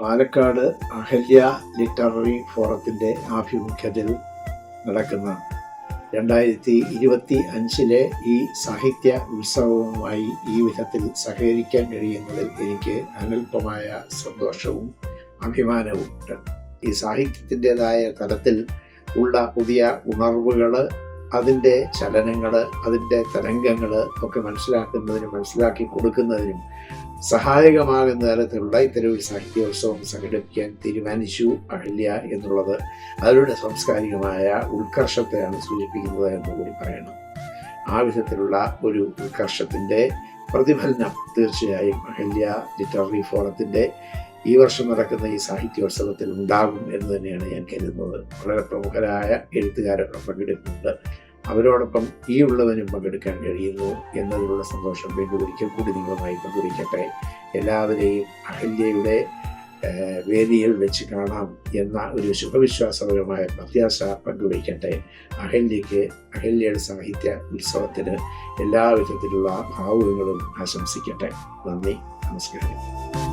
Palakkad Ahalya literary ഫോറത്തിന്റെ ആഭിമുഖ്യത്തിൽ നടക്കുന്ന രണ്ടായിരത്തി ഇരുപത്തി അഞ്ചിലെ ഈ സാഹിത്യ ഉത്സവവുമായി ഈ വിധത്തിൽ സഹകരിക്കാൻ കഴിയുന്നതിൽ എനിക്ക് അനൽപമായ സന്തോഷവും അഭിമാനവും ഉണ്ട് ഈ സാഹിത്യത്തിന്റെതായ തലത്തിൽ ഉള്ള പുതിയ ഉണർവുകൾ അതിന്റെ ചലനങ്ങൾ അതിന്റെ തരംഗങ്ങൾ ഒക്കെ മനസ്സിലാക്കുന്നതിനും മനസ്സിലാക്കി കൊടുക്കുന്നതിനും സഹായകമാകുന്ന തരത്തിലുള്ള ഇത്തരം ഒരു സാഹിത്യോത്സവം സംഘടിപ്പിക്കാൻ തീരുമാനിച്ചു അഹല്യ എന്നുള്ളത് അവരുടെ സാംസ്കാരികമായ ഉത്കർഷത്തെയാണ് സൂചിപ്പിക്കുന്നത് എന്ന് കൂടി പറയണം. ആ വിധത്തിലുള്ള ഒരു ഉത്കർഷത്തിന്റെ പ്രതിഫലനം തീർച്ചയായും അഹല്യ ലിറ്റററി ഫോറത്തിന്റെ ഈ വർഷം നടക്കുന്ന ഈ സാഹിത്യോത്സവത്തിൽ ഉണ്ടാകും എന്ന് തന്നെയാണ് ഞാൻ കരുതുന്നത്. വളരെ പ്രമുഖരായ എഴുത്തുകാരൊക്കെ പങ്കെടുക്കുന്നുണ്ട്. അവരോടൊപ്പം ഈ ഉള്ളവനും പങ്കെടുക്കാൻ കഴിയുന്നു എന്നതിലുള്ള സന്തോഷം വീണ്ടും ഒരിക്കൽ കൂടി നിങ്ങളുമായി പങ്കുവയ്ക്കട്ടെ. എല്ലാവരെയും അഹല്യയുടെ വേദിയിൽ വെച്ച് കാണാം എന്ന ഒരു ശുഭവിശ്വാസപരമായ പ്രത്യാശ പങ്കുവയ്ക്കട്ടെ. അഹല്യയ്ക്ക് അഹല്യയുടെ സാഹിത്യ ഉത്സവത്തിന് എല്ലാവിധത്തിലുള്ള ഭാവുകങ്ങളും ആശംസിക്കട്ടെ. നന്ദി നമസ്കാരം.